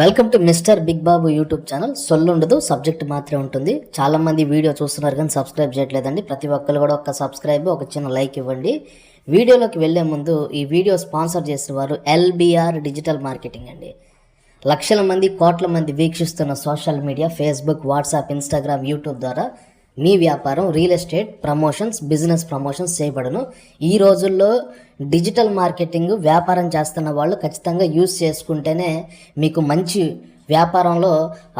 Welcome to mister big Babu YouTube channel సొల్లు ఉండదు subject మాత్రమే ఉంటుంది. చాలా మంది వీడియో చూస్తున్నారు కానీ సబ్స్క్రైబ్ చేయట్లేదండి. ప్రతి ఒక్కరు కూడా ఒక సబ్స్క్రైబ్ ఒక చిన్న లైక్ ఇవ్వండి. వీడియోలోకి వెళ్ళే ముందు ఈ వీడియో స్పాన్సర్ చేసిన వారు ఎల్బిఆర్ డిజిటల్ మార్కెటింగ్ అండి. లక్షల మంది కోట్ల మంది వీక్షిస్తున్న social media Facebook WhatsApp Instagram YouTube ద్వారా మీ వ్యాపారం real estate promotions business promotions చేయబడను. ఈ రోజుల్లో డిజిటల్ మార్కెటింగ్ వ్యాపారం చేస్తున్న వాళ్ళు ఖచ్చితంగా యూజ్ చేసుకుంటేనే మీకు మంచి వ్యాపారంలో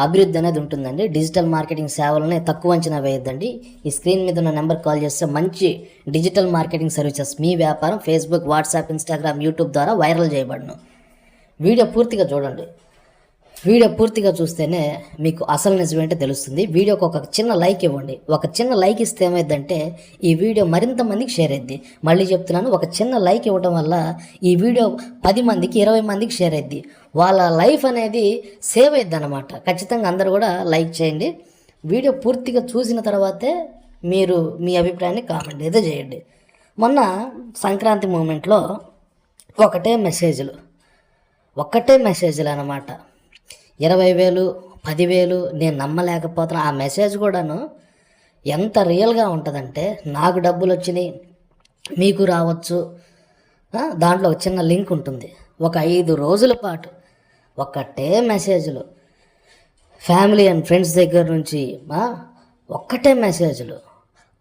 అభివృద్ధి అనేది ఉంటుందండి. డిజిటల్ మార్కెటింగ్ సేవలని తక్కువ అంచనా వేయొద్దండి. ఈ స్క్రీన్ మీద ఉన్న నెంబర్ కాల్ చేస్తే మంచి డిజిటల్ మార్కెటింగ్ సర్వీసెస్ మీ వ్యాపారం ఫేస్బుక్ వాట్సాప్ ఇన్స్టాగ్రామ్ యూట్యూబ్ ద్వారా వైరల్ చేయబడను. వీడియో పూర్తిగా చూడండి. వీడియో పూర్తిగా చూస్తేనే మీకు అసలు నిజమేంటో తెలుస్తుంది. వీడియోకి ఒక చిన్న లైక్ ఇవ్వండి. ఒక చిన్న లైక్ ఇస్తే ఏమైందంటే ఈ వీడియో మరింత మందికి షేర్ అయింది మళ్ళీ చెప్తున్నాను ఒక చిన్న లైక్ ఇవ్వడం వల్ల ఈ వీడియో పది మందికి ఇరవై మందికి షేర్ అయింది వాళ్ళ లైఫ్ అనేది సేవ్ అయింది అనమాట ఖచ్చితంగా అందరూ కూడా లైక్ చేయండి. వీడియో పూర్తిగా చూసిన తర్వాతే మీరు మీ అభిప్రాయాన్ని కామెంట్ అయితే చేయండి. మొన్న సంక్రాంతి మూమెంట్లో ఒకటే మెసేజ్లు. ఒక్కటే మెసేజ్లు అనమాట ఇరవై వేలు పదివేలు నేను నమ్మలేకపోతున్నా. ఆ మెసేజ్ కూడాను ఎంత రియల్గా ఉంటుందంటే నాకు డబ్బులు వచ్చినాయి మీకు రావచ్చు. దాంట్లో ఒక చిన్న లింక్ ఉంటుంది. ఒక ఐదు రోజుల పాటు ఒక్కటే మెసేజ్లు. ఫ్యామిలీ అండ్ ఫ్రెండ్స్ దగ్గర నుంచి ఒక్కటే మెసేజ్లు.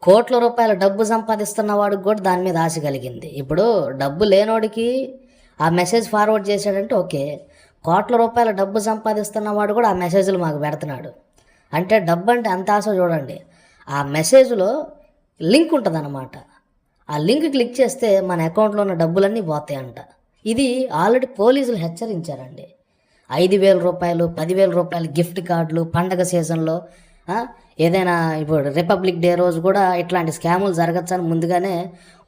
కోట్ల రూపాయల డబ్బు సంపాదిస్తున్న వాడికి కూడా దాని మీద ఆశ కలిగింది. ఇప్పుడు డబ్బు లేనోడికి ఆ మెసేజ్ ఫార్వర్డ్ చేశాడంటే ఓకే. కోట్ల రూపాయల డబ్బు సంపాదిస్తున్న వాడు కూడా ఆ మెసేజ్లు మాకు పెడుతున్నాడు. అంటే డబ్బు అంటే అంత ఆశ చూడండి. ఆ మెసేజ్లో లింక్ ఉంటుందన్నమాట. ఆ లింక్ క్లిక్ చేస్తే మన అకౌంట్లో ఉన్న డబ్బులన్నీ పోతాయంట. ఇది ఆల్రెడీ పోలీసులు హెచ్చరించారండి. ఐదు వేల రూపాయలు పదివేల రూపాయలు గిఫ్ట్ కార్డులు పండగ సీజన్లో ఏదైనా ఇప్పుడు రిపబ్లిక్ డే రోజు కూడా ఇట్లాంటి స్కాములు జరగచ్చని ముందుగానే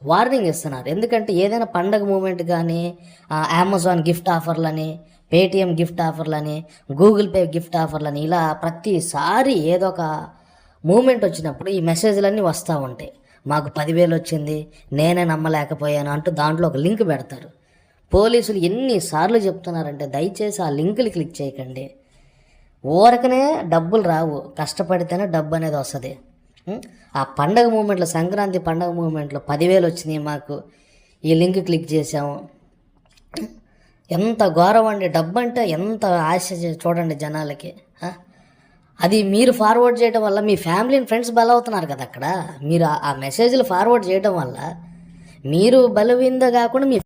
వార్నింగ్ ఇస్తున్నారు. ఎందుకంటే ఏదైనా పండగ మూమెంట్ కానీ అమెజాన్ గిఫ్ట్ ఆఫర్లని పేటిఎం గిఫ్ట్ ఆఫర్లని గూగుల్ పే గిఫ్ట్ ఆఫర్లని ఇలా ప్రతిసారి ఏదో ఒక మూమెంట్ వచ్చినప్పుడు ఈ మెసేజ్లన్నీ వస్తూ ఉంటాయి. మాకు పదివేలు వచ్చింది నేనే నమ్మలేకపోయాను అంటూ దాంట్లో ఒక లింక్ పెడతారు. పోలీసులు ఎన్నిసార్లు చెప్తున్నారంటే దయచేసి ఆ లింకులు క్లిక్ చేయకండి. ఊరకనే డబ్బులు రావు కష్టపడితేనే డబ్బు అనేది వస్తుంది. ఆ పండగ మూమెంట్లో సంక్రాంతి పండగ మూమెంట్లో పదివేలు వచ్చినాయి మాకు. ఈ లింక్ క్లిక్ చేసాము ఎంత ఘోరం అండి డబ్బు అంటే ఎంత ఆశ చూడండి జనాలకి అది మీరు ఫార్వర్డ్ చేయడం వల్ల మీ ఫ్యామిలీ అండ్ ఫ్రెండ్స్ బలవుతున్నారు కదా అక్కడ. మీరు ఆ- మెసేజ్లు ఫార్వర్డ్ చేయడం వల్ల మీరు బలవిందో కాకుండా మీ